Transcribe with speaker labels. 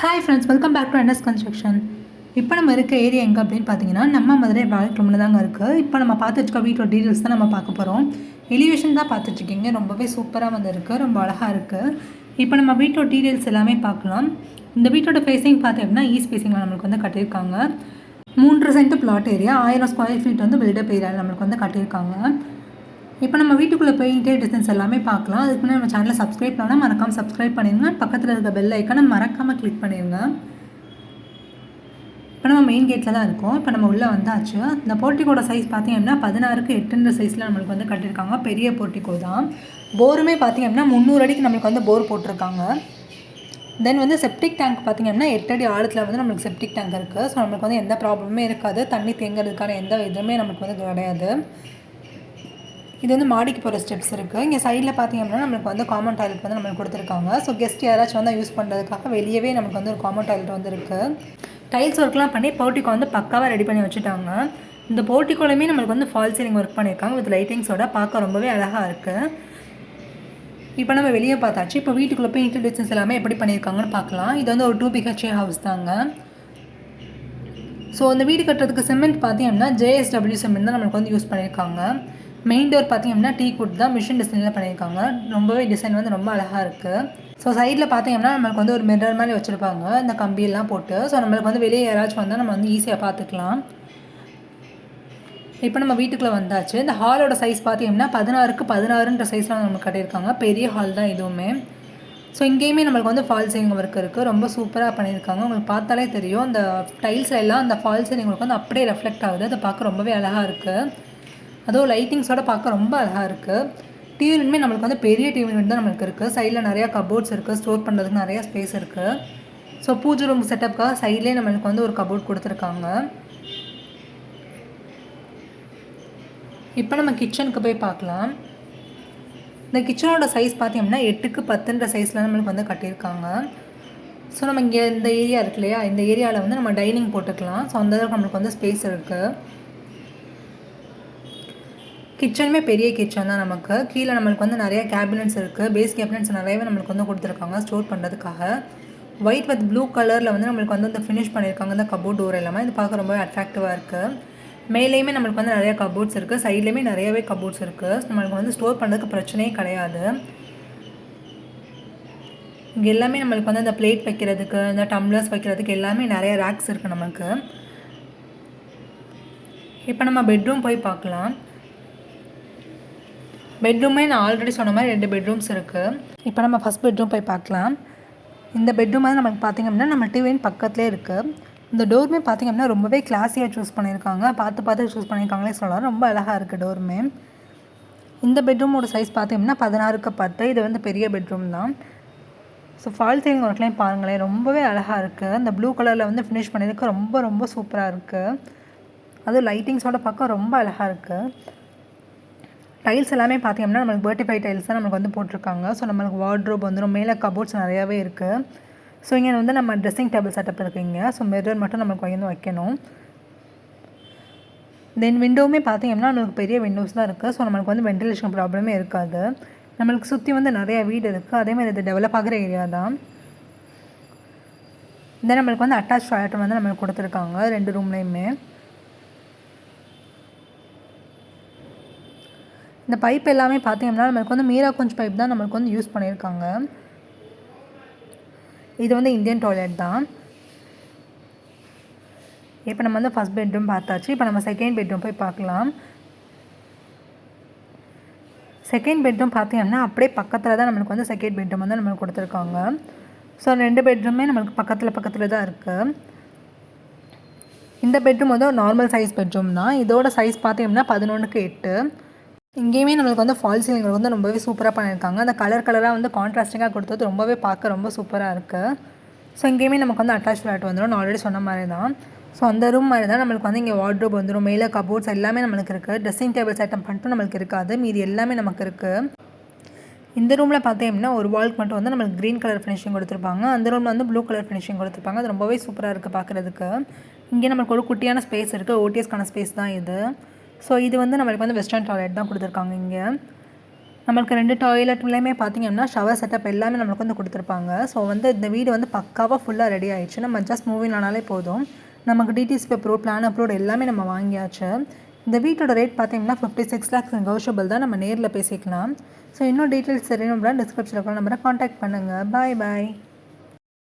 Speaker 1: Hi friends welcome back to NS construction இப்போ நம்ம இருக்க ஏரியா எங்கே அப்படின்னு பார்த்தீங்கன்னா நம்ம மதுரை வாழைக்கிழமில் தாங்க இருக்குது இப்போ நம்ம பார்த்துட்டு வீட்டோட டீட்டெயில்ஸ் தான் நம்ம பார்க்க போகிறோம் எலிவேஷன் தான் பார்த்துட்ருக்கீங்க ரொம்பவே சூப்பராக வந்து இருக்குது ரொம்ப அழகாக இருக்குது இப்போ நம்ம வீட்டோட டீட்டெயில்ஸ் எல்லாமே பார்க்கலாம். இந்த வீட்டோட ஃபேஸிங் பார்த்தீங்கன்னா ஈஸ்ட் ஃபேஸிங்கில் நம்மளுக்கு வந்து கட்டியிருக்காங்க. மூன்று சென்ட் பிளாட் ஏரியா ஆயிரம் ஸ்கொயர் ஃபீட் வந்து பில்டப் ஏரியா நம்மளுக்கு வந்து கட்டியிருக்காங்க. இப்போ நம்ம வீட்டுக்குள்ளே போயிட்டே டிசைன்ஸ் எல்லாமே பார்க்கலாம். அதுக்கு முன்னாடி நம்ம சேனலை சப்ஸ்கிரைப் பண்ணால் மறக்காமல் சப்ஸ்கிரைப் பண்ணிடுங்க பக்கத்தில் இருக்க பெல் ஐக்கனை மறக்காமல் கிளிக் பண்ணிடுங்க இப்போ நம்ம மெயின் கேட்டில் தான் இருக்கோம். இப்போ நம்ம உள்ளே வந்தாச்சு. இந்த போர்ட்டிகோட சைஸ் பார்த்தீங்கன்னா பதினாறுக்கு எட்டுன்ற சைஸில் நம்மளுக்கு வந்து கட்டியிருக்காங்க. பெரிய போர்ட்டிகோ தான். போருமே பார்த்தீங்கன்னா முந்நூறு அடிக்கு நம்மளுக்கு வந்து போர் போட்டிருக்காங்க. தென் வந்து செப்டிக் டேங்க் பார்த்தீங்கன்னா எட்டு அடி ஆழத்தில் வந்து நம்மளுக்கு செப்டிக் டேங்க் இருக்குது ஸோ நம்மளுக்கு வந்து எந்த ப்ராப்ளமே இருக்காது. தண்ணி தேங்குறதுக்கான எந்த இதுவுமே நமக்கு வந்து கிடையாது. இது வந்து மாடிக்கு போகிற ஸ்டெப்ஸ் இருக்குது இங்கே சைடில் பார்த்தீங்கன்னா நம்மளுக்கு வந்து காமன் டாய்லெட் வந்து நம்மளுக்கு கொடுத்துருக்காங்க. ஸோ கெஸ்ட் யாராச்சும் வந்து யூஸ் பண்ணுறதுக்காக வெளியவே நமக்கு வந்து ஒரு காமன் டாய்லெட் வந்து இருக்குது டைல்ஸ் ஒர்க்லாம் பண்ணி போர்ட்டிக்கோ வந்து பக்காவாக ரெடி பண்ணி வச்சுட்டாங்க. இந்த போர்ட்டிக்கோலையுமே நம்மளுக்கு வந்து ஃபால் சீலிங் ஒர்க் பண்ணியிருக்காங்க வித் லைட்டிங்ஸோட பார்க்க ரொம்பவே அழகாக இருக்குது இப்போ நம்ம வெளியே பார்த்தாச்சு. இப்போ வீட்டுக்குள்ளே போய் இன்ட்ரடியூஷன்ஸ் எல்லாமே எப்படி பண்ணியிருக்காங்கன்னு பார்க்கலாம். இது வந்து ஒரு டூ பிஹெச்ஏ ஹவுஸ் தாங்க. ஸோ அந்த வீடு கட்டுறதுக்கு சிமெண்ட் பார்த்தீங்கன்னா ஜேஎஸ்டபிள்யூ சிமெண்ட் தான் நம்மளுக்கு வந்து யூஸ் பண்ணியிருக்காங்க மெயின் டோர் பார்த்தீங்கன்னா டீ குட் தான் மிஷின் டிசைனில் பண்ணியிருக்காங்க. ரொம்பவே டிசைன் வந்து ரொம்ப அழகாக இருக்குது ஸோ சைடில் பார்த்தீங்கன்னா நம்மளுக்கு வந்து ஒரு மிரர் மாதிரி வச்சுருப்பாங்க. இந்த கம்பியெல்லாம் போட்டு. ஸோ நம்மளுக்கு வந்து வெளியே யாராச்சும் வந்தால் நம்ம வந்து ஈஸியாக பார்த்துக்கலாம் இப்போ நம்ம வீட்டுக்குள்ளே வந்தாச்சு. இந்த ஹாலோட சைஸ் பார்த்தீங்கன்னா பதினாறுக்கு பதினாறுன்ற சைஸில் நமக்கு கட்டியிருக்காங்க. பெரிய ஹால் தான் இதுவுமே. ஸோ இங்கேயுமே நம்மளுக்கு வந்து ஃபால் சீலிங் ஒர்க் இருக்குது ரொம்ப சூப்பராக பண்ணியிருக்காங்க. உங்களுக்கு பார்த்தாலே தெரியும். அந்த டைல்ஸ் எல்லாம் அந்த ஃபால் சீலிங் உங்களுக்கு வந்து அப்படியே ரெஃப்ளெக்ட் ஆகுது. அதை பார்க்க ரொம்பவே அழகாக இருக்குது அதுவும் லைட்டிங்ஸோட பார்க்க ரொம்ப அழகாக இருக்குது டிவி யூனிட்மே நம்மளுக்கு வந்து பெரிய டிவி யூனிட் தான் நம்மளுக்கு இருக்குது சைடில் நிறையா கபோர்ட்ஸ் இருக்குது ஸ்டோர் பண்ணுறதுக்கு நிறையா ஸ்பேஸ் இருக்குது ஸோ பூஜை ரூம் செட்டப்புக்காக சைட்லேயே நம்மளுக்கு வந்து ஒரு கபோர்ட் கொடுத்துருக்காங்க. இப்போ நம்ம கிச்சனுக்கு போய் பார்க்கலாம். இந்த கிச்சனோட சைஸ் பார்த்தீங்கன்னா எட்டுக்கு பத்துன்ற சைஸில் நம்மளுக்கு வந்து கட்டியிருக்காங்க. ஸோ நம்ம இங்கே இந்த ஏரியா இருக்கு இல்லையா? இந்த ஏரியாவில் வந்து நம்ம டைனிங் போட்டுக்கலாம். ஸோ அந்த அளவுக்கு நம்மளுக்கு வந்து ஸ்பேஸ் இருக்குது கிச்சனுமே பெரிய கிச்சன் தான் நமக்கு. கீழே நம்மளுக்கு வந்து நிறைய கேபினட்ஸ் இருக்குது பேஸ் கேபினட்ஸ் நிறையவே நம்மளுக்கு வந்து கொடுத்துருக்காங்க ஸ்டோர் பண்ணுறதுக்காக ஒயிட் வித் ப்ளூ கலரில் வந்து நம்மளுக்கு வந்து இந்த ஃபினிஷ் பண்ணியிருக்காங்க. இந்த கபோர்ட் டோர் எல்லாமே. இது பார்க்க ரொம்பவே அட்ராக்டிவாக இருக்குது மேலேயுமே நம்மளுக்கு வந்து நிறைய கபோர்ட்ஸ் இருக்குது சைட்லேயுமே நிறையவே கபோர்ட்ஸ் இருக்குது நம்மளுக்கு வந்து ஸ்டோர் பண்ணுறதுக்கு பிரச்சனையே கிடையாது. இங்கே எல்லாமே நம்மளுக்கு வந்து இந்த பிளேட் வைக்கிறதுக்கு இந்த டம்ளர்ஸ் வைக்கிறதுக்கு எல்லாமே நிறைய ரேக்ஸ் இருக்குது நமக்கு இப்போ நம்ம பெட்ரூம் போய் பார்க்கலாம். பெட்ரூமே நான் ஆல்ரெடி சொன்ன மாதிரி ரெண்டு பெட்ரூம்ஸ் இருக்குது இப்போ நம்ம ஃபஸ்ட் பெட்ரூம் போய் பார்க்கலாம். இந்த பெட்ரூம் வந்து நமக்கு பார்த்திங்க அப்படின்னா நம்ம டிவியின் பக்கத்துலேயே இருக்குது இந்த டோர்மே பார்த்திங்க அப்படின்னா ரொம்பவே கிளாஸியாக சூஸ் பண்ணியிருக்காங்க. பார்த்து பார்த்து சூஸ் பண்ணியிருக்காங்களே சொல்லலாம். ரொம்ப அழகாக இருக்குது டோருமே. இந்த பெட்ரூமோட சைஸ் பார்த்திங்கன்னா பதினாறுக்கு பத்து. இது வந்து பெரிய பெட்ரூம் தான். ஸோ ஃபால் சீலிங் ஒர்க்லேயும் பாருங்களேன். ரொம்பவே அழகாக இருக்குது இந்த ப்ளூ கலரில் வந்து ஃபினிஷ் பண்ணியிருக்கு ரொம்ப ரொம்ப சூப்பராக இருக்குது அதுவும் லைட்டிங்ஸோட பார்க்க ரொம்ப அழகாக இருக்குது டைல்ஸ் எல்லாமே பார்த்தீங்கன்னா நம்மளுக்கு பேர்ட்டிஃபை டைல்ஸ் தான் நம்மளுக்கு வந்து போட்டிருக்காங்க. ஸோ நம்மளுக்கு வார்ட்ரோப் வந்துடும் மேலே கபோர்ட்ஸ் நிறையாவே இருக்குது ஸோ இங்கே வந்து நம்ம ட்ரெஸ்ஸிங் டேபிள் செட்டப் இருக்குங்க ஸோ மிரர் மட்டும் நம்மளுக்கு வந்து வைக்கணும். தென் விண்டோவுமே பார்த்தீங்கன்னா நம்மளுக்கு பெரிய விண்டோஸ் தான் இருக்குது ஸோ நம்மளுக்கு வந்து வென்டிலேஷன் ப்ராப்ளமே இருக்காது. நம்மளுக்கு சுற்றி வந்து நிறையா வீடு இருக்குது அதேமாதிரி இது டெவலப் ஆகிற ஏரியா தான். தென் நம்மளுக்கு வந்து அட்டாச் டாய்லெட் வந்து நம்மளுக்கு கொடுத்துருக்காங்க. ரெண்டு ரூம்லேயுமே இந்த பைப் எல்லாமே பார்த்தீங்கன்னா நம்மளுக்கு வந்து மீரா குஞ்ச் பைப் தான் நம்மளுக்கு வந்து யூஸ் பண்ணியிருக்காங்க. இது வந்து இந்தியன் டாய்லெட் தான். இப்போ நம்ம வந்து ஃபஸ்ட் பெட்ரூம் பார்த்தாச்சு. இப்போ நம்ம செகண்ட் பெட்ரூம் போய் பார்க்கலாம். செகண்ட் பெட்ரூம் பார்த்தீங்கன்னா அப்படியே பக்கத்தில் தான் நம்மளுக்கு வந்து செகண்ட் பெட்ரூம் வந்து நம்மளுக்கு கொடுத்துருக்காங்க. ஸோ ரெண்டு பெட்ரூமே நம்மளுக்கு பக்கத்தில் பக்கத்தில் தான் இருக்குது இந்த பெட்ரூம் வந்து ஒரு நார்மல் சைஸ் பெட்ரூம் தான். இதோட சைஸ் பார்த்தீங்கன்னா பதினொன்றுக்கு எட்டு. இங்கேயுமே நம்மளுக்கு வந்து ஃபால் சீலிங் வந்து ரொம்பவே சூப்பராக பண்ணியிருக்காங்க. அந்த கலர் கலராக வந்து கான்ட்ராஸ்டிங்காக கொடுத்தது ரொம்பவே பார்க்க ரொம்ப சூப்பராக இருக்குது ஸோ இங்கேயுமே நமக்கு வந்து அட்டாச் ஃப்ளாட் வந்துடும் நான் ஆல்ரெடி சொன்ன மாதிரி தான் ஸோ அந்த ரூம் மாதிரி தான் நம்மளுக்கு வந்து இங்கே வார்ட்ரோப் வந்துடும் மேலே கபோர்ட்ஸ் எல்லாமே நம்மளுக்கு இருக்குது ட்ரெஸ்ஸிங் டேபிள்ஸ் ஐட்டம் மட்டும் நம்மளுக்கு இருக்காது. மீதி எல்லாமே நமக்கு இருக்குது இந்த ரூமில் பார்த்தீங்கன்னா ஒரு வால்க்கு மட்டும் வந்து நம்மளுக்கு க்ரீன் கலர் ஃபினிஷிங் கொடுத்துருப்பாங்க. அந்த ரூமில் வந்து ப்ளூ கலர் ஃபினிஷிங் கொடுத்துருப்பாங்க. அது ரொம்பவே சூப்பராக இருக்குது பார்க்குறதுக்கு இங்கே நம்மளுக்கு ஒரு குட்டியான ஸ்பேஸ் இருக்குது ஓடிஎஸ்க்கான ஸ்பேஸ் தான் இது. ஸோ இது வந்து நம்மளுக்கு வந்து வெஸ்டர்ன் டாய்லெட் தான் கொடுத்துருக்காங்க இங்கே. நம்மளுக்கு ரெண்டு டாய்லெட்லேயுமே அப்படின்னா ஷவர் செட்டப் எல்லாமே நம்மளுக்கு வந்து கொடுத்துருப்பாங்க. ஸோ வந்து இந்த வீடு வந்து பக்காவாக ஃபுல்லாக ரெடி ஆயிடுச்சு. நம்ம ஜஸ்ட் மூவிங் ஆனாலே போதும். நமக்கு டிடிஎஸ் அப்ரூவ் பிளான் அப்ரூவ் எல்லாமே நம்ம வாங்கியாச்சு. இந்த வீட்டோட ரேட் பார்த்தீங்கன்னா ஃபிஃப்டி சிக்ஸ் லேக்ஸ் நெகோஷியபிள் தான். நம்ம நேரில் பேசிக்கலாம். ஸோ இன்னும் டீட்டெயில்ஸ் தெரியணும் அப்படின்னா டிஸ்கிரிப்ஷனில் நம்பரை காண்டாக்ட் பண்ணுங்கள் பாய் பாய்